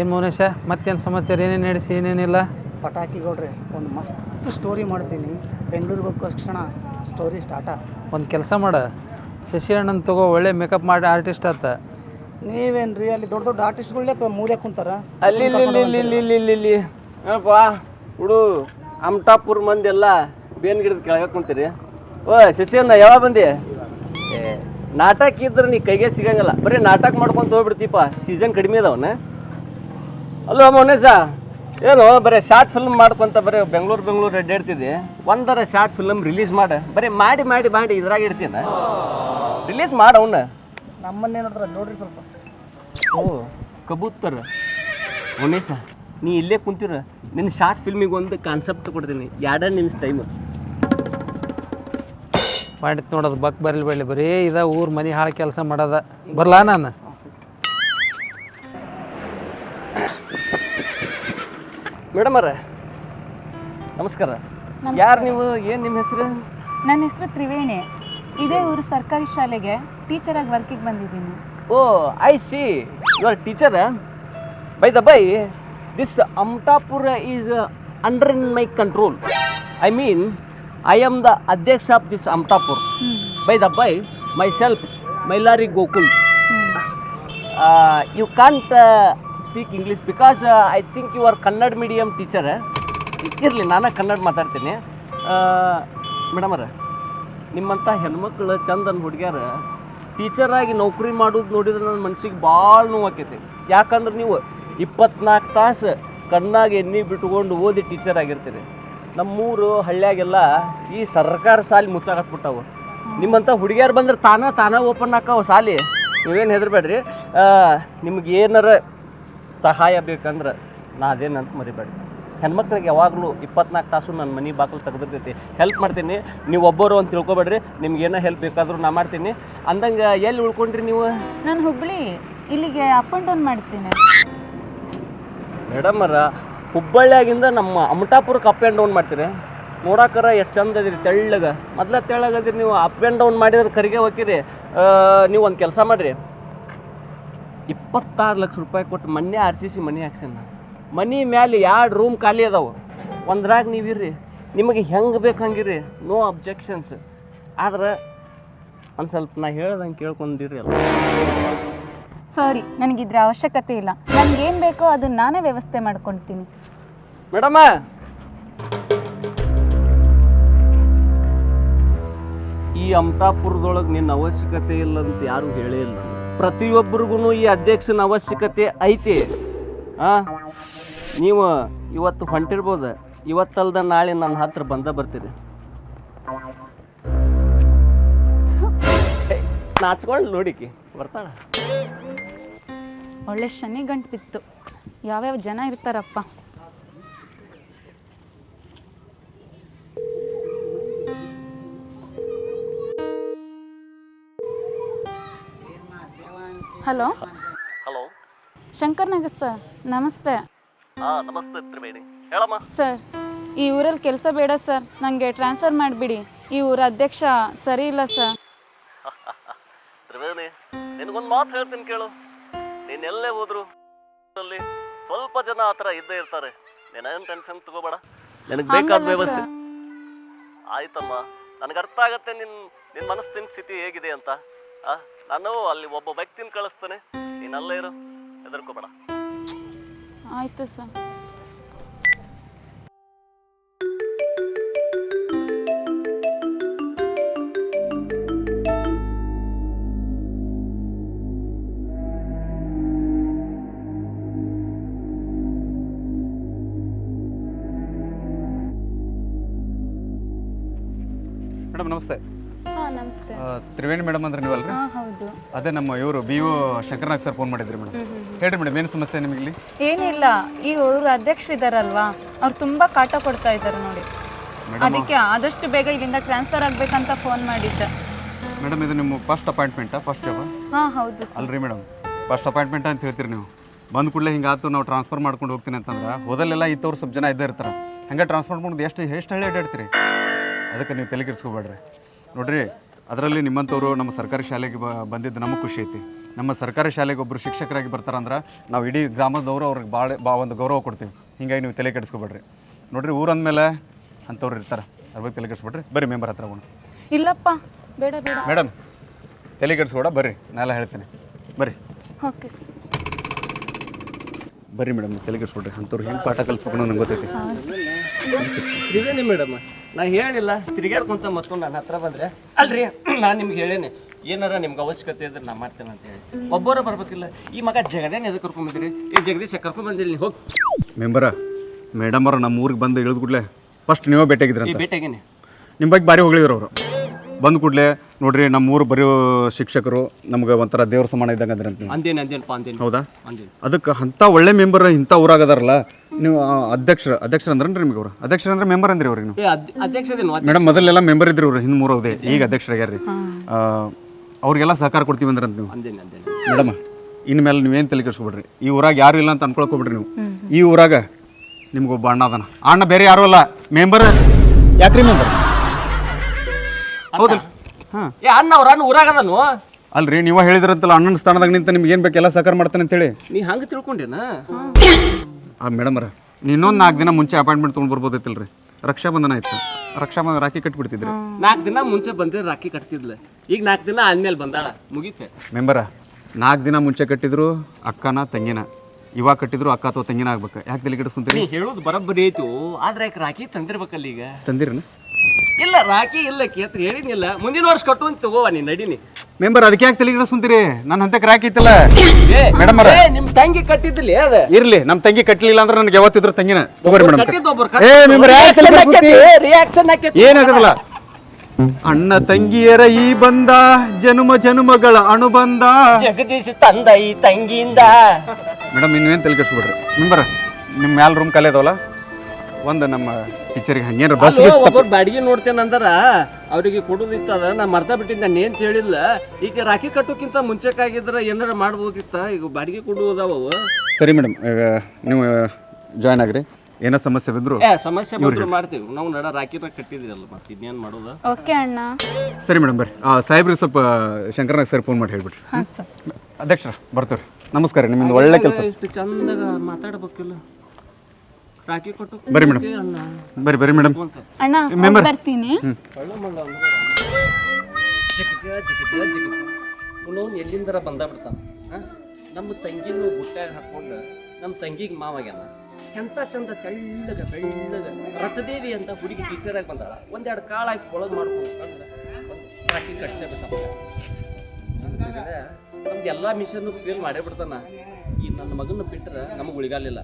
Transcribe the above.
ಏನು ಮೌನೇಶ ಮತ್ತೇನು ಸಮಾಚಾರ? ಏನೇನು ನಡೆಸಿ ಏನೇನಿಲ್ಲ? ಪಟಾಕಿ ಗೌಡ್ರೆ ಒಂದು ಮಸ್ತ್ ಸ್ಟೋರಿ ಮಾಡ್ತೀನಿ. ಬೆಂಗಳೂರಿಗೆ ಹೋದ ತಕ್ಷಣ ಸ್ಟೋರಿ ಸ್ಟಾರ್ಟ ಒಂದು ಕೆಲಸ ಮಾಡ. ಶಶಿ ಅಣ್ಣನ ತಗೋ ಒಳ್ಳೆ ಮೇಕಪ್ ಮಾಡಿ ಆರ್ಟಿಸ್ಟ್ ಆತ. ರೀ ಅಲ್ಲಿ ದೊಡ್ಡ ದೊಡ್ಡ ಆರ್ಟಿಸ್ಟ್ಗಳೇ ಮೂಲೆ ಕುಂತಾರ? ಅಲ್ಲಿ ಇಲ್ಲಿ ಇಲ್ಲಿ ಇಲ್ಲಿ ಇಲ್ಲಿ ಇಲ್ಲಿ ಇಲ್ಲಿ. ಇಲ್ಲಿ ಏನಪ್ಪ ಹುಡು ಅಮ್ಟಾಪುರ್ ಮಂದಿ ಎಲ್ಲ ಬೇನ್ ಗಿಡದ ಕೆಳಗೆ ಕುಂತೀರಿ. ಓ ಶಶಿಯನ್ನ ಯಾವಾಗ ಬಂದಿ? ಏ, ನಾಟಕ ಇದ್ರೆ ನೀ ಕೈಗೆ ಸಿಗಂಗಿಲ್ಲ. ಬರೀ ನಾಟಕ ಮಾಡ್ಕೊಂತ ಹೋಗ್ಬಿಡ್ತೀಪ ಸೀಸನ್ ಕಡಿಮೆ ಅದಾವನ ಅಲ್ಲೋ ಮೌನೇಶ ಏನು ಬರೀ ಶಾರ್ಟ್ ಫಿಲ್ಮ್ ಮಾಡ್ಕೊಂತ ಬರೀ ಬೆಂಗಳೂರು ಬೆಂಗಳೂರು ಅಡ್ಡಾಡ್ತಿದ್ದೆ ಒಂದರ ಶಾರ್ಟ್ ಫಿಲ್ಮ್ ರಿಲೀಸ್ ಮಾಡ. ಬರೀ ಮಾಡಿ ಮಾಡಿ ಮಾಡಿ ಇದ್ರಾಗ ಇಡ್ತೀನಿ. ರಿಲೀಸ್ ಮಾಡ ಅವನ್ನ ನಮ್ಮನ್ನೇನಾದ್ರ ನೋಡ್ರಿ ಸ್ವಲ್ಪ. ಓ ಕಬೂತರ್. ಉಮೇಶ ನೀ ಇಲ್ಲೇ ಕುಂತಿರ. ನಿನ್ನ ಶಾರ್ಟ್ ಫಿಲ್ಮಿಗೆ ಒಂದು ಕಾನ್ಸೆಪ್ಟ್ ಕೊಡ್ತೀನಿ. ಎರಡೇ ನಿಮಿಷ ಟೈಮ್ ಮಾಡಿತ್ ನೋಡೋದು ಬಕ್ ಬರಲಿ ಬರಲಿ. ಬರೀ ಇದ ಊರ್ ಮನೆ ಹಾಳು ಕೆಲಸ ಮಾಡೋದ. ಬರ್ಲಾ ನಾನು? ಮೇಡಮ್ ಅವ್ರ ನಮಸ್ಕಾರ. ಯಾರು ನೀವು? ಏನು ನಿಮ್ಮ ಹೆಸರು? ನನ್ನ ಹೆಸರು ತ್ರಿವೇಣಿ. ಇದೇ ಊರು ಸರ್ಕಾರಿ ಶಾಲೆಗೆ ಟೀಚರಾಗಿ ವರ್ಕಿಗೆ ಬಂದಿದ್ದೀನಿ. ಓ I see you are teacher by the by this Amtapura is under in my control I mean I am the ಅಧ್ಯಕ್ಷ of this Amtapur by the by myself Mailari Gokul you can't speak English because I think you are Kannada medium teacher ಇರಲಿ, ನಾನೇ ಕನ್ನಡ ಮಾತಾಡ್ತೀನಿ. ಮೇಡಮರ ನಿಮ್ಮಂಥ ಹೆಣ್ಮಕ್ಳು ಚಂದನ್ ಹುಡುಗ್ಯಾರ ಟೀಚರಾಗಿ ನೌಕರಿ ಮಾಡೋದು ನೋಡಿದ್ರೆ ನನ್ನ ಮನ್ಸಿಗೆ ಭಾಳ ನೋವಾಕೈತಿ ಯಾಕಂದ್ರೆ ನೀವು ಇಪ್ಪತ್ನಾಲ್ಕು ತಾಸು ಕಣ್ಣಾಗ ಎಣ್ಣೆ ಬಿಟ್ಕೊಂಡು ಓದಿ ಟೀಚರ್ ಆಗಿರ್ತೀರಿ. ನಮ್ಮೂರು ಹಳ್ಳಿಯಾಗೆಲ್ಲ ಈ ಸರ್ಕಾರ ಸಾಲಿ ಮುಚ್ಚಾಕತ್ಬಿಟ್ಟವು. ನಿಮ್ಮಂಥ ಹುಡುಗಿಯರು ಬಂದ್ರೆ ತಾನೇ ತಾನೇ ಓಪನ್ ಹಾಕಾವ ಸಾಲಿ. ನೀವೇನು ಹೆದರ್ಬೇಡ್ರಿ. ನಿಮ್ಗೆ ಏನಾರ ಸಹಾಯ ಬೇಕಂದ್ರೆ ನಾ ಅದೇನಂತ ಮರಿಬೇಡ್ರಿ ಹೆಣ್ಮಕ್ಳಿಗೆ ಯಾವಾಗಲೂ ಇಪ್ಪತ್ನಾಲ್ಕು ತಾಸು ನನ್ನ ಮನೆ ಬಾಗಿಲು ತೆಗೆದಿರ್ತೈತಿ. ಹೆಲ್ಪ್ ಮಾಡ್ತೀನಿ. ನೀವು ಒಬ್ಬರು ಅಂತ ತಿಳ್ಕೊಬೇಡ್ರಿ. ನಿಮ್ಗೆ ಏನೋ ಹೆಲ್ಪ್ ಬೇಕಾದರೂ ನಾ ಮಾಡ್ತೀನಿ. ಅಂದಂಗೆ ಎಲ್ಲಿ ಉಳ್ಕೊಂಡ್ರಿ ನೀವು? ನಾನು ಹುಬ್ಬಳ್ಳಿ ಇಲ್ಲಿಗೆ ಅಪ್ ಆ್ಯಂಡ್ ಡೌನ್ ಮಾಡ್ತೀನಿ. ಮೇಡಮರ ಹುಬ್ಬಳ್ಳಿಯಾಗಿಂದ ನಮ್ಮ ಅಮಟಾಪುರಕ್ಕೆ ಅಪ್ ಆ್ಯಂಡ್ ಡೌನ್ ಮಾಡ್ತೀರಿ. ನೋಡಾಕರ ಎಷ್ಟು ಚಂದ ಅದಿರಿ ತೆಳ್ಳಗೆ. ಮೊದ್ಲ ತೆಳ್ಳಗದಿರಿ ನೀವು. ಅಪ್ ಆ್ಯಂಡ್ ಡೌನ್ ಮಾಡಿದ್ರೆ ಕರಿಗೆ ಹೋಗಿರಿ ನೀವು ಒಂದು ಕೆಲಸ ಮಾಡಿರಿ. ಇಪ್ಪತ್ತಾರು ಲಕ್ಷ ರೂಪಾಯಿ ಕೊಟ್ಟು ಮೊನ್ನೆ ಆರ್ ಸಿ ಸಿ ಮನಿ ಹಾಕ್ಸೇನ ಮನೆ ಮ್ಯಾಲೆ ಎರಡು ರೂಮ್ ಖಾಲಿ ಅದಾವೆ. ಒಂದ್ರಾಗ ನೀವಿರ್ರಿ. ನಿಮಗೆ ಹೆಂಗೆ ಬೇಕು ಹಂಗಿರಿ? ನೋ ಅಬ್ಜೆಕ್ಷನ್ಸ್ ಆದ್ರೆ ಒಂದು ಸ್ವಲ್ಪ ನಾ ಹೇಳ್ದಂಗೆ ಕೇಳ್ಕೊಂಡಿರಿ ಅಲ್ಲ ಸಾರಿ ನನಗಿದ್ರೆ ಅವಶ್ಯಕತೆ ಇಲ್ಲ. ನನಗೇನು ಬೇಕೋ ಅದನ್ನ ನಾನೇ ವ್ಯವಸ್ಥೆ ಮಾಡ್ಕೊಳ್ತೀನಿ ಮೇಡಮ! ಈ ಅಮತಾಪುರದೊಳಗೆ ನಿನ್ನ ಅವಶ್ಯಕತೆ ಇಲ್ಲ ಅಂತ ಯಾರು ಹೇಳೇ ಇಲ್ಲ. ಪ್ರತಿಯೊಬ್ಬರಿಗೂ ಈ ಅಧ್ಯಕ್ಷನ ಅವಶ್ಯಕತೆ ಐತಿ. ಹಾ ನೀವು ಇವತ್ತು ಹೊಂಟಿರ್ಬೋದು. ಇವತ್ತಲ್ದ ನಾಳೆ ನನ್ನ ಹತ್ರ ಬಂದ ಬರ್ತೀರಿ. ನಾಚ್ಕೊಂಡು ನೋಡಿಕಿ, ಬರ್ತಾಳ. ಒಳ್ಳೆ ಶನಿ ಗಂಟು ಬಿತ್ತು. ಯಾವ್ಯಾವ ಜನ ಇರ್ತಾರಪ್ಪ. Hello? Hello? Shankar Nagar sir ನಮಸ್ತೆ. ಹಾಂ ನಮಸ್ತೆ ತ್ರಿವೇಣಿ. ಹೇಳಮ್ಮ. ಸರ್ ಈ ಊರಲ್ಲಿ ಕೆಲಸ ಬೇಡ ಸರ್ ನನಗೆ ಟ್ರಾನ್ಸ್ಫರ್ ಮಾಡಿಬಿಡಿ. ಈ ಊರ ಅಧ್ಯಕ್ಷ ಸರಿ ಇಲ್ಲ ಸರ್. ತ್ರಿವೇಣಿ ನಿನಗೊಂದು ಮಾತು ಹೇಳ್ತೀನಿ ಕೇಳು. ನೀನು ಎಲ್ಲೇ ಹೋದ್ರು ಅಲ್ಲಿ ಸ್ವಲ್ಪ ಜನ ಆ ಥರ ಇದ್ದೇ ಇರ್ತಾರೆ. ನೀನೇನು ಟೆನ್ಷನ್ ತಗೋಬೇಡ. ನಿನಗೆ ಬೇಕಾದ ಹಂಗಲ್ಲ ವ್ಯವಸ್ಥೆ. ಆಯ್ತಮ್ಮ. ನನಗೆ ಅರ್ಥ ಆಗತ್ತೆ ನಿನ್ನ ನಿನ್ನ ಮನಸ್ಸಿನ ಸ್ಥಿತಿ ಹೇಗಿದೆ ಅಂತ. ಆ? ನಾನು ಅಲ್ಲಿ ಒಬ್ಬ ವ್ಯಕ್ತಿನ ಕಳಿಸ್ತೇನೆ. ನೀನು ಅಲ್ಲೇ ಇರು. ಹೆದರ್ಕೋಬೇಡ. ಆಯ್ತು ಸರ್. ಮೇಡಮ್ ನಮಸ್ತೆ. ನಮಸ್ತೆ. ತ್ರಿವೇಣಿ ಮೇಡಮ್ ಅಂದ್ರೆ ನೀವಲ್ರಿ? ಹೌದು. ಅದೇ ನಮ್ಮ ಇವರು B O Shankarnag sir phone ಮಾಡಿದ್ರಿ ಮೇಡಮ್. ಹೇಳ್ರಿ ಮೇಡಮ್ ಏನು ಸಮಸ್ಯೆ ನಿಮಗೆ ಇಲ್ಲಿ ಏನಿಲ್ಲ ಈ ಊರ ಅಧ್ಯಕ್ಷರಿದಾರಲ್ವಾ ಅವ್ರು ತುಂಬಾ ಕಾಟ ಕೊಡ್ತಾ ಇದ್ದಾರೆ ನೋಡಿ. ಅದಕ್ಕೆ ಆದಷ್ಟು ಬೇಗ ಇಲ್ಲಿಂದ ಟ್ರಾನ್ಸ್ಫರ್ ಆಗ್ಬೇಕಂತ ಫೋನ್ ಮಾಡಿದ್ದೆ. ಮೇಡಮ್ ಇದು ನಿಮ್ಮ ಫಸ್ಟ್ ಅಪಾಯಿಂಟ್ಮೆಂಟಾ ಫಸ್ಟ್ ಜಾಬ್? ಹಾ ಹೌದು ಸರ್. ಅಲ್ರಿ ಮೇಡಮ್ ಫಸ್ಟ್ ಅಪಾಯಿಂಟ್ಮೆಂಟ್ ಅಂತ ಹೇಳ್ತೀರಿ ನೀವು. ಬಂದ ಕೂಡಲೇ ಹಿಂಗಾತು ನಾವು ಟ್ರಾನ್ಸ್ಫರ್ ಮಾಡ್ಕೊಂಡು ಹೋಗ್ತೀನಿ ಅಂತಂದ್ರೆ ಹೋದಲ್ಲೆಲ್ಲ ಇತ್ತವ್ರು ಸ್ವಲ್ಪ ಜನ ಇದ್ದೇ ಇರ್ತಾರೆ. ಹಂಗೆ ಟ್ರಾನ್ಸ್ಫರ್ ಮಾಡ್ಕೊಂಡು ಎಷ್ಟು ಎಷ್ಟು ಹೇಳಿ ಅಡ್ಡಾಡ್ತೀರಿ ಅದಕ್ಕೆ ನೀವು ತಲೆ ಕೆಡಿಸ್ಕೋಬೇಡ್ರಿ. ನೋಡ್ರಿ ಅದರಲ್ಲಿ ನಿಮ್ಮಂಥವ್ರು ನಮ್ಮ ಸರ್ಕಾರಿ ಶಾಲೆಗೆ ಬ ಬಂದಿದ್ದು ನಮಗೆ ಖುಷಿ ಐತಿ. ನಮ್ಮ ಸರ್ಕಾರಿ ಶಾಲೆಗೆ ಒಬ್ಬರು ಶಿಕ್ಷಕರಾಗಿ ಬರ್ತಾರಂದ್ರೆ ನಾವು ಇಡೀ ಗ್ರಾಮದವರು ಅವ್ರಿಗೆ ಭಾಳ ಬಾ ಒಂದು ಗೌರವ ಕೊಡ್ತೀವಿ. ಹಿಂಗಾಗಿ ನೀವು ತಲೆ ಕೆಡಿಸ್ಕೊಬೇಡ್ರಿ. ನೋಡ್ರಿ ಊರು ಅಂದಮೇಲೆ ಅಂಥವ್ರು ಇರ್ತಾರೆ. ಅದ್ರ ಬಗ್ಗೆ ತಲೆ ಕೆಡಿಸ್ಬಿಡ್ರಿ ಬರ್ರಿ ಮೆಂಬರ್ ಹತ್ರ ಹೋಗೋಣ. ಇಲ್ಲಪ್ಪ ಬೇಡ ಬೇಡ. ಮೇಡಮ್ ತಲೆ ಕೆಡಿಸ್ಕೊಡ ಬರ್ರಿ. ನಾನೆಲ್ಲ ಹೇಳ್ತೀನಿ. ಬರ್ರಿ. ಓಕೆ ಬರ್ರಿ ಮೇಡಮ್ ತಲೆ ಕೆಡಿಸ್ಬಿಡ್ರಿ ಅಂಥವ್ರು ಹೆಂಗೆ ಪಾಠ ಕಲಿಸ್ಬೇಕು ನಂಗೆ ಗೊತ್ತೈತಿ. ಮೇಡಮ್? ನಾ ಹೇಳಿಲ್ಲ ತಿರುಗಾಡ್ಕೊಂತ ಮತ್ತೊಂದು ನನ್ನ ಹತ್ರ ಬಂದ್ರೆ ಅಲ್ರಿ ನಾನು ನಿಮ್ಗೆ ಹೇಳೇನಿ ಏನಾರ ನಿಮ್ಗೆ ಅವಶ್ಯಕತೆ ಇದ್ರೆ ನಾ ಮಾಡ್ತೇನೆ ಅಂತ ಹೇಳಿ. ಒಬ್ಬರ ಬರ್ಬೇಕಿಲ್ಲ. ಈ ಮಗ ಜಗದೇನೆ ಎದಕ್ಕೆ ಕರ್ಕೊಂಬಂದಿರಿ ಈ ಜಗದೀಶ ಕರ್ಕೊಂಡ್ ಬಂದಿರಿ ನೀವು ಹೋಗಿ. ಮೆಂಬರ ಮೇಡಮ್ ಅವರು ನಮ್ಮ ಊರಿಗೆ ಬಂದು ಇಳಿದ ಕೂಡಲೇ ಫಸ್ಟ್ ನೀವೇ ಈ ಭೇಟಿಯಾಗಿದ್ರಂತ ಭೇಟಿಯಾಗೇನಿ. ನಿಮ್ಮ ಬಗ್ಗೆ ಭಾರಿ ಹೊಗಳಿದ್ರು ಅವರು. ಬಂದ ಕೂಡಲೇ ನೋಡ್ರಿ ನಮ್ಮ ಊರು ಬರೆಯೋ ಶಿಕ್ಷಕರು ನಮ್ಗೆ ಒಂಥರ ದೇವ್ರ ಸಮಾನ ಇದ್ದಂಗೆ ಅಂದ್ರೆ ಅಂತ ಅಂದೇನಿ ಅಂದೇನಪ್ಪ ಅಂದೇನಿ. ಹೌದಾ? ಅಂದೇನಿ. ಅದಕ್ಕೆ ಅಂಥ ಒಳ್ಳೆ ಮೆಂಬರ್ ಇಂಥ ಊರಾಗದಾರಲ್ಲ ನೀವು ಅಧ್ಯಕ್ಷ ಅಧ್ಯಕ್ಷರ ಅಧ್ಯಕ್ಷರ ಅಂದ್ರೆ ನಿಮ್ಗೆ ಅವ್ರು? ಅಧ್ಯಕ್ಷರ ಅಂದ್ರೆ ಮೆಂಬರ್ ಅಂದ್ರಿ ಅವ್ರಿಗೆ ನೀವು ಮೇಡಮ್ ಮೊದಲೆಲ್ಲ ಮೆಂಬರ್ ಇದ್ರಿ ಅವ್ರು ಹಿಂದೆ ಮೂರು ಹೌದೇ. ಈಗ ಅಧ್ಯಕ್ಷರಾಗ್ಯಾರ್ರಿ. ಆ, ಅವ್ರಿಗೆಲ್ಲ ಸಹಕಾರ ಕೊಡ್ತೀವಿ ಅಂದ್ರೆ ನೀವು. ಅಂದೇನಿ ಅಂದೇನಿ. ಮೇಡಮ್ ಇನ್ಮೇಲೆ ನೀವೇನು ತಲೆ ಕೆಡಿಸ್ಕೊಬಿಡ್ರಿ? ಈ ಊರಾಗ ಯಾರು ಇಲ್ಲ ಅಂತ ಅನ್ಕೊಳ್ಕೊಬಿಡ್ರಿ ನೀವು. ಈ ಊರಾಗ ನಿಮ್ಗೊಬ್ಬ ಅಣ್ಣ ಅದನ. ಅಣ್ಣ ಬೇರೆ ಯಾರು ಅಲ್ಲ. ಮೆಂಬರ್ ಯಾಕ್ರಿ ಮೆಂಬರ್ ಹೌದಲ್ಲ ಹಾಂ. ಏ ಅಣ್ಣ ಅವ್ರ ಅಣ್ಣ ಅಲ್ರಿ ನೀವು ಹೇಳಿದ್ರಂತಲ್ಲ ಅಣ್ಣನ ಸ್ಥಾನದಾಗ ನಿಂತ ನಿಮ್ಗೆ ಏನು ಬೇಕೆಲ್ಲ ಸಹಕಾರ ಮಾಡ್ತಾನೆ ಅಂತೇಳಿ. ನೀ ಹಂಗೆ ತಿಳ್ಕೊಂಡೇನ ಆ ಮೇಡಮರ ಇನ್ನೊಂದು ನಾಲ್ಕು ದಿನ ಮುಂಚೆ ಅಪಾಯಿಂಟ್ಮೆಂಟ್ ತೊಗೊಂಡು ಬರ್ಬೋದೈತಿಲ್ರಿ ರಕ್ಷಾಬಂಧನ ಆಯ್ತು ರಕ್ಷಾಬಂಧನ ರಾಖಿ ಕಟ್ಬಿಡ್ತಿದ್ರಿ. ನಾಲ್ಕು ದಿನ ಮುಂಚೆ ಬಂದ್ರೆ ರಾಖಿ ಕಟ್ತಿದ್ಲ. ಈಗ ನಾಲ್ಕು ದಿನ ಆದ್ಮೇಲೆ ಬಂದಾಳ. ಮುಗೀತೆ. ಮೆಂಬರ ನಾಲ್ಕು ದಿನ ಮುಂಚೆ ಕಟ್ಟಿದ್ರು ಅಕ್ಕನ ತಂಗಿನ. ಇವಾಗ ಕಟ್ಟಿದ್ರು ಅಕ್ಕ ಅಥವಾ ತಂಗಿನ ಆಗ್ಬೇಕು. ಯಾಕೆ ತಲೆ ಕೆಡಿಸ್ಕೊಂತೀರಿ? ನೀ ಹೇಳೋದು ಬರೋಬ್ಬರಿ ಐತು ಆದ್ರೆ ಯಾಕೆ ರಾಖಿ ತಂದಿರ್ಬೇಕಲ್ಲ ಈಗ ತಂದಿರನ? ಇಲ್ಲ ರಾಖಿ ಇಲ್ಲ ಕೇತ್ರಿ ಹೇಳಿದ್ನಿಲ್ಲ. ಮುಂದಿನ ವರ್ಷ ಕಟ್ಟು ಅಂತ ತಗೋವ ನೀ ನಡೀನಿ. ಮೆಂಬರ್ ಅದಕ್ಕೆ ಯಾಕೆ ತಲೆ ಸುಂತೀರಿ ನನ್ನ ಹಂತ ಕ್ರಾಕ್ ಇತ್ತಲ್ಲ. ಮೇಡಮ್ ಅವ್ರೆ. ನಿಮ್ ತಂಗಿ ಕಟ್ಟಿದ್ಲಿ ಅದ? ಇರ್ಲಿ ನಮ್ಮ ತಂಗಿ ಕಟ್ಟಲಿಲ್ಲ ಅಂದ್ರೆ ನನಗೆ ಯಾವತ್ತಿದ್ರು ತಂಗಿನ ತಗೋರಿ ಮೇಡಮ್ ಏ ಮೆಂಬರ್ ರಿಯಾಕ್ಷನ್ ಹಾಕೈತಿ ಏನಾಗದಲ್ಲ? ಅಣ್ಣ ತಂಗಿಯರ ಈ ಬಂದ ಜನುಮ ಜನುಮಗಳ ಅಣುಬಂಧ ಜಗದೀಶ್ ತಂದ ಈ ತಂಗಿಯಿಂದ. ಮೇಡಮ್ ಇನ್ನೇನ್ ತಲೆ ಕೆಡಿಸ್ಬಿಡ್ರಿ? ಮೆಂಬರ್ ನಿಮ್ಮ ಮ್ಯಾಲ್ ರೂಮ್ ಕಲಿಯದವಲ್ಲ ಒಂದು ನಮ್ಮ ಟೀಚರಿಗೆ ಹಂಗೇನು ಬಸ್ ಒಬ್ಬರು ಬಾಡಿಗೆ ನೋಡ್ತೇನೆ ಅವರಿಗೆ ಅವ್ರಿಗೆ ಅದ ನಾ ಮರ್ತ ಬಿಟ್ಟಿದ್ದೆ ನಾನು ಏನು ಹೇಳಿಲ್ಲ ಈಗ ರಾಖಿ ಕಟ್ಟೋಕ್ಕಿಂತ ಮುಂಚೆಕಾಗಿದ್ರ ಏನಾರ ಮಾಡ್ಬೋದಿತ್ತ? ಈಗ ಬಾಡಿಗೆ ಕೊಡುವುದಾವ ಅವು. ಸರಿ ಮೇಡಮ್ ನೀವು ಜಾಯ್ನ್ ಆಗ್ರಿ. ಏನೋ ಸಮಸ್ಯೆ ಬಿದ್ರು ಏ ಸಮಸ್ಯೆ ಬಂದ್ರು ಮಾಡ್ತೀವಿ. ನಾವು ನಡ ರಾಖಿನ ಕಟ್ಟಿದಿರಲ್ಲ ಮತ್ತೆ ಇನ್ನೇನು ಮಾಡೋದು? ಓಕೆ ಅಣ್ಣ. ಸರಿ ಮೇಡಮ್ ಬರ್ರಿ. ಆ, ಸಾಹೇಬ್ರಿಗೆ ಸ್ವಲ್ಪ ಶಂಕರನಾಗ್ ಸರ್ ಫೋನ್ ಮಾಡಿ ಹೇಳ್ಬಿಟ್ರಿ. ಹಾಂ ಸರ್ ಅಧ್ಯಕ್ಷರ ಬರ್ತೀವಿ ನಮಸ್ಕಾರ ರೀ ನಿಮ್ಮಿಂದ ಒಳ್ಳೆ ಕೆಲಸ. ಇಷ್ಟು ಚಂದಾಗ ಮಾತಾಡ್ಬೇಕಿಲ್ಲ. ರಾಖಿ ಕೊಟ್ಟು ಬರ್ರಿ ಮೇಡಮ್. ಅಣ್ಣ. ಬರ್ರಿ ಬರ್ರಿ ಮೇಡಮ್. ಅಣ್ಣ Member. ಬರ್ತೀನಿ. ಎಲ್ಲಿಂದರ ಬಂದ ಬಿಡ್ತಾನ? ನಮ್ಮ ತಂಗಿನೂ ಗುಟ್ಟಾಗ ಹಾಕೊಂಡು ನಮ್ಮ ತಂಗಿಗೆ ಮಾವಾಗ್ಯಾನ. ಎಂತ ಚಂದ ತೆಳ್ಳಗ ಬೆಳ್ಳಗ ರಥದೇವಿ ಅಂತ ಹುಡುಗಿ ಟೀಚರ್ ಆಗಿ ಬಂದಾಳ. ಒಂದೆರಡು ಕಾಳು ಹಾಕಿ ಒಳಗೆ ಮಾಡ್ಕೊಂಡು ಕಟ್ಸಬೇಕು ರಾಕಿ ಕಟ್ಸೇ ಬಿಟ್ಟ ನಮ್ದು ಎಲ್ಲ ಮಿಷನ್ ಫೇಲ್ ಮಾಡೇ ಬಿಡ್ತಾನ. ಈ ನನ್ನ ಮಗನ ಬಿಟ್ಟರೆ ನಮಗೆ ಉಳಿಗಾಲಿಲ್ಲ.